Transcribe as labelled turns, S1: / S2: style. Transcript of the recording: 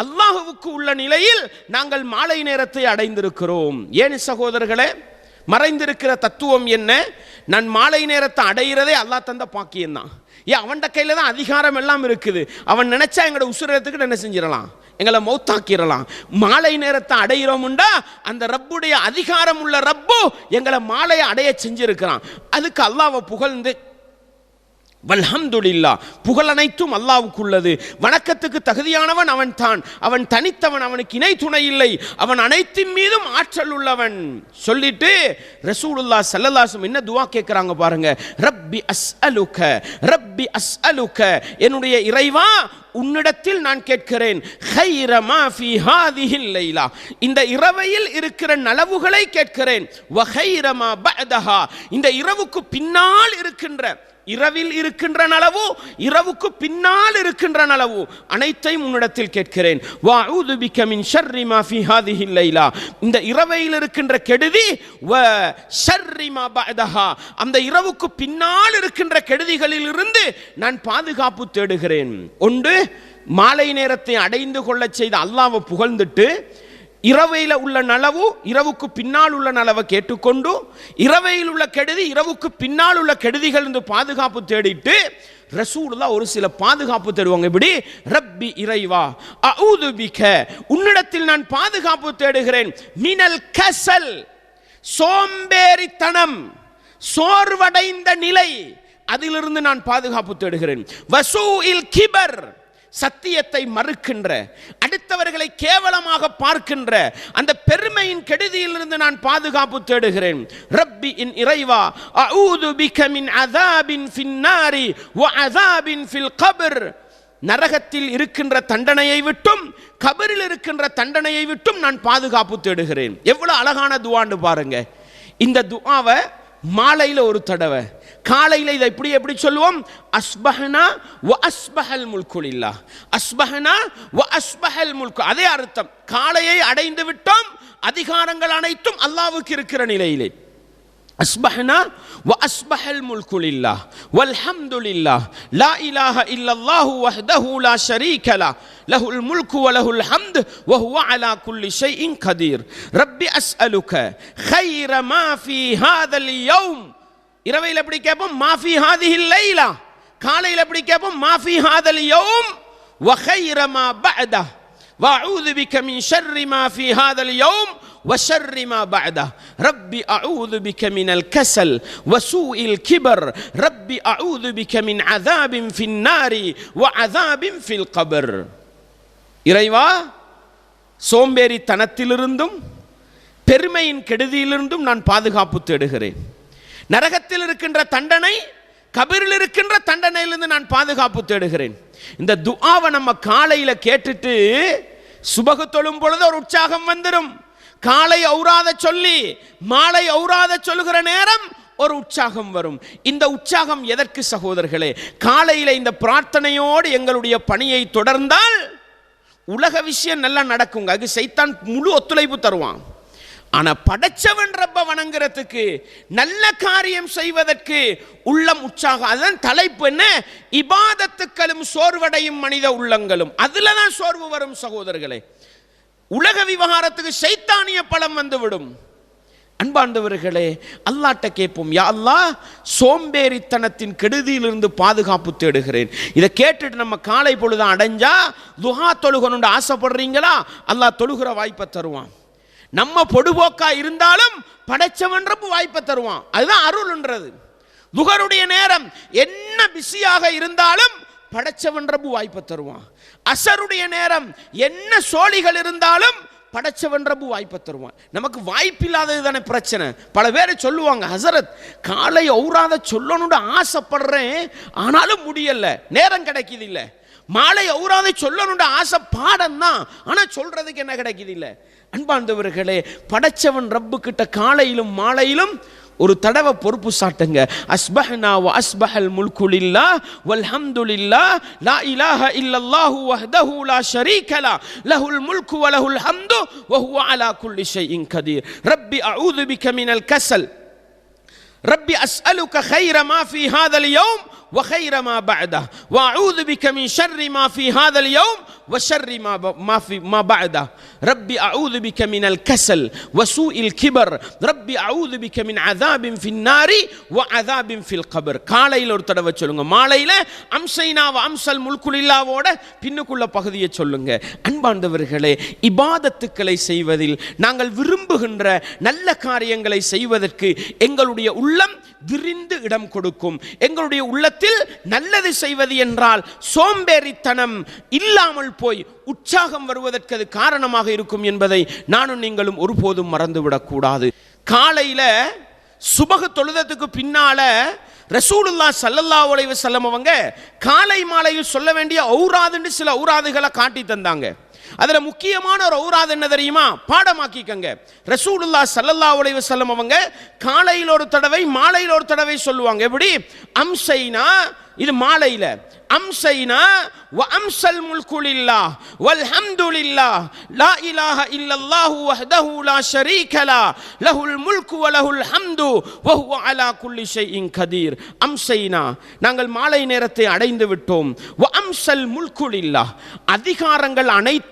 S1: அல்லாஹுவுக்கு உள்ள நிலையில் நாங்கள் மாலை நேரத்தை அடைந்திருக்கிறோம். ஏன் சகோதரர்களே மறைந்திருக்கிற தத்துவம் என்ன? நான் மாலை நேரத்தை அடைகிறதே அல்லாஹ் தந்த பாக்கியம் தான் ஏன் அவன்கிட்ட கையில் தான் அதிகாரம் எல்லாம் இருக்குது. அவன் நினைச்சா எங்களோட உசுரத்துக்கு என்ன செஞ்சிடலாம்? எங்களை மௌத்தாக்கிடலாம். மாலை நேரத்தை அடைகிறோம்டா அந்த ரப்புடைய அதிகாரம் உள்ள ரப்பு எங்களை மாலையை அடைய செஞ்சிருக்கிறான். அதுக்கு அல்லாவை புகழ்ந்து வல்ஹம்துல்லா புகழனைத்தும் அல்லாவுக்குள்ளது வணக்கத்துக்கு தகுதியானவன் அவன் தான் அவன் தனித்தவன் அவனுக்கு இணை துணை இல்லை. அவன் அனைத்தின் மீதும் ஆற்றல் உள்ளவன். சொல்லிட்டு ரசூலுல்லா சல்லல்லாசும் என்ன துவா கேட்குறாங்க பாருங்க. ரப்பி அஸ் அலுக ரப்பி அஸ் அலுக என்னுடைய இறைவா உன்னிடத்தில் நான் கேட்கிறேன். ஹைரமா ஃபி ஹாதிஹில் லைலா. இந்த இரவையில் இருக்கிற நலவுகளை கேட்கிறேன். வஹைரமா பஅதஹா. இந்த இரவுக்கு பின்னால் இருக்கின்ற இரவில் இருக்கின்ற அளவு இரவுக்கு பின்னால் இருக்கின்ற அளவு. அனைத்தையும் உன்னிடத்தில் கேட்கிறேன். வஅஊது பிக மின் ஷர்ரி மாஃபி ஹாதிஹி லைலா இந்த இரவையில் இருக்கின்ற கெடுதி வ ஷர்ரி மா பஅதஹா. அந்த இரவுக்கு பின்னால் இருக்கின்ற கெடுதிகளில் இருந்து நான் பாதுகாப்பு தேடுகிறேன். ஒன்று மாலை நேரத்தை அடைந்து கொள்ளச் செய்த அல்லாவை புகழ்ந்துட்டு இரவையில் உள்ள நலவு இரவுக்கு பின்னால் உள்ள நலவை கேட்டுக்கொண்டு இரவையில் உள்ள கெடுதி இரவுக்கு பின்னால் உள்ள கெடுதிகள் இருந்து பாதுகாப்பு தேடிட்டு ரசூலுல்லா ஒரு சில பாதுகாப்பு தருவாங்க இப்படி ரப்பி இறைவா அஊது பிக உன்னிடத்தில் நான் பாதுகாப்பு தேடுகிறேன். மினல் கசல் சோம்பேறித்தனம் சோர்வடைந்த நிலை அதிலிருந்து நான் பாதுகாப்பு தேடுகிறேன். வசூஇல் கிபர் சத்தியத்தை மறுக்கின்ற அடுத்தவர்களை கேவலமாக பார்க்கின்ற அந்த பெருமையின் கெடுதியிலிருந்து நான் பாதுகாப்பு தேடுகிறேன். ரப்பி இன் இறைவா அஊது பிக மின் அதாபின் ஃபின்னாரி வ அதாபின் ஃபில் கபர். நரகத்தில் இருக்கின்ற தண்டனையை விட்டும் கபரில் இருக்கின்ற தண்டனையை விட்டும் நான் பாதுகாப்பு தேடுகிறேன். எவ்வளோ அழகான துவான்னு பாருங்க. இந்த துவாவை மாலையில் ஒரு தடவை காலையில் இதை இப்படி எப்படி சொல்லுவோம்? அஸ்பஹனா வ அஸ்பஹல் முல்குலில்லா அஸ்பஹனா வ அஸ்பஹல் முல்கு. அதே அர்த்தம். காலையை அடைந்து விட்டோம். அதிகாரங்கள் அனைத்தும் அல்லாவுக்கு இருக்கிற நிலையிலே. அஸ்பஹனா வ அஸ்பஹல் முல்குலில்லா வல்ஹம்துலில்லா லா இலாஹ இல்லல்லாஹு வஹ்தஹு லா ஷரீகலா له الملك وله الحمد وهو على குல்லி شيء قدير ربي أسألك خير ما في هذا اليوم இரவையில் எப்படி கேட்போம் மாஃபி ஹாதிஹி லைலா காலையில் எப்படி கேட்போம் மாஃபி ஹாதல் யௌம் وخير ما بعده وأعوذ بك من شر ما في هذا اليوم وشر ما بعده ربي أعوذ بك من الكسل وسوء الكبر ربي أعوذ بك من عذاب في النار وعذاب في القبر இறைவா சோம்பேறி தனத்திலிருந்தும் பெருமையின் கெடுதியிலிருந்தும் நான் பாதுகாப்பு தேடுகிறேன் நரகத்தில் இருக்கின்ற தண்டனை கபிரில் இருக்கின்ற தண்டனையிலிருந்து நான் பாதுகாப்பு தேடுகிறேன். இந்த துஆவை நம்ம காலையில் கேட்டுட்டு சுபகு தொழும் பொழுது ஒரு உற்சாகம் வந்துடும் காலை ஔராத சொல்லி மாலை ஔராத சொல்லுகிற நேரம் ஒரு உற்சாகம் வரும். இந்த உற்சாகம் எதற்கு சகோதரர்களே? காலையில் இந்த பிரார்த்தனையோடு எங்களுடைய பணியை தொடர்ந்தால் உலக விஷயம் நல்லா நடக்குங்க. அது சைத்தான் முழு ஒத்துழைப்பு தருவான். ஆனால் படைச்சவன் ரப்ப வணங்குறதுக்கு நல்ல காரியம் செய்வதற்கு உள்ளம் உற்சாகம். அதுதான் தலைப்பு என்ன? இபாதத்துக்களும் சோர்வடையும் மனித உள்ளங்களும். அதில் தான் சோர்வு வரும் சகோதரர்களே. உலக விவகாரத்துக்கு சைத்தானிய பலம் வந்துவிடும். அன்பாண்டவர்களே அல்லாட்ட கேட்போம் யா சோம்பேறித்தனத்தின் கெடுதியிலிருந்து பாதுகாப்பு தேடுகிறேன். இதை கேட்டுட்டு நம்ம காலை பொழுது அடைஞ்சா துஹா தொழுகணுண்டு ஆசைப்படுறீங்களா? அல்லாஹ் தொழுகிற வாய்ப்பை தருவான். நம்ம பொடுபோக்கா இருந்தாலும் படைச்சவன்றப்பு வாய்ப்பை தருவான். அதுதான் அருள்ன்றது. துகருடைய நேரம் என்ன பிஸியாக இருந்தாலும் படைச்சவன்றப்பு வாய்ப்பை தருவான். அசருடைய நேரம் என்ன சோழிகள் இருந்தாலும் படைச்சவன்றப்பு வாய்ப்பை தருவான். நமக்கு வாய்ப்பில்லாதது தானே பிரச்சனை. பல பேர் சொல்லுவாங்க ஹசரத் காலை ஔராத சொல்லணும்னு ஆசைப்படுறேன் ஆனாலும் முடியல நேரம் கிடைக்கிது இல்லை. மாலை ஔராதை சொல்லணும்னு ஆசை பாடம் தான் ஆனால் சொல்றதுக்கு என்ன கிடைக்குது இல்லை? அன்பார்ந்தவர்களே படைச்சவன் ரப்பு கிட்ட காலையிலும் மாலையிலும் ஒரு தடவை பொறுப்பு சாட்டுங்க. அஸ்பஹ்னா வ அஸ்பஹல் முல்குலில்லா வல்ஹம்துலில்லா லா இலாஹ இல்லல்லாஹு வஹ்தஹு லா ஷரீகலா லஹுல் முல்கு வ லஹுல் ஹம்து வ ஹுவ அலா குல்லி ஷைஇன் கதீர். ரப்பி அஊது பிக மினல் கஸல் ربي أسألك خير ما في هذا اليوم وخير ما بعده. وأعوذ بك من شر ما في هذا اليوم وشر ما ب- ما في ما بعده ربي اعوذ بك من الكسل وسوء الكبر ربي اعوذ بك من عذاب في النار وعذاب في القبر காலையில் ஒரு தடவை சொல்லுங்க மாலையில அம்சைனா அம்சல் முல்குலில்லாவோட பின்னுக்குள்ள பகுதியை சொல்லுங்க அன்பாண்டவர்களே இபாதத்துக்களை செய்வதில் நாங்கள் விரும்புகின்ற நல்ல காரியங்களை செய்வதற்கு எங்களுடைய உள்ளம் விரிந்து இடம் கொடுக்கும் எங்களுடைய உள்ளத்தில் நல்லது செய்வது என்றால் சோம்பேறித்தனம் இல்லாமல் போய் உற்சாகம் வருவதற்கு அது காரணமாக இருக்கும் என்பதை நானும் நீங்களும் ஒருபோதும் மறந்துவிடக்கூடாது. காலையில் சுபக தொழுதத்துக்கு பின்னால ரசூலுல்லா சல்லல்லா உழைவு செல்லமவங்க அவங்க காலை மாலையில் சொல்ல வேண்டிய ஔராதுன்னு சில ஔராதுகளை காட்டி தந்தாங்க. அதுல முக்கியமான ஒரு ஔராது என்ன தெரியுமா? பாடமாக்கிக்கங்க. ரசூலுல்லா சல்லல்லா அலைஹி செல்லம் அவங்க காலையில் ஒரு தடவை மாலையில் ஒரு தடவை சொல்லுவாங்க. எப்படி? அம்சைனா இது மாலையில். அம்சைனா வ அம்சல் முல்குலில்லா வல் ஹம்துலில்லா லா இலாஹ இல்லல்லாஹு வஹ்தஹு லா ஷரீக லா லஹுல் முல்கு வ லஹுல் ஹம்து வ ஹுவ அலா குல்லி ஷைஇன் கதீர். அம்சைனா நாங்கள் மாலை நேரத்தை அடைந்து விட்டோம். வ அம்சல் முல்குலில்லா அதிகாரங்கள் அனைத்து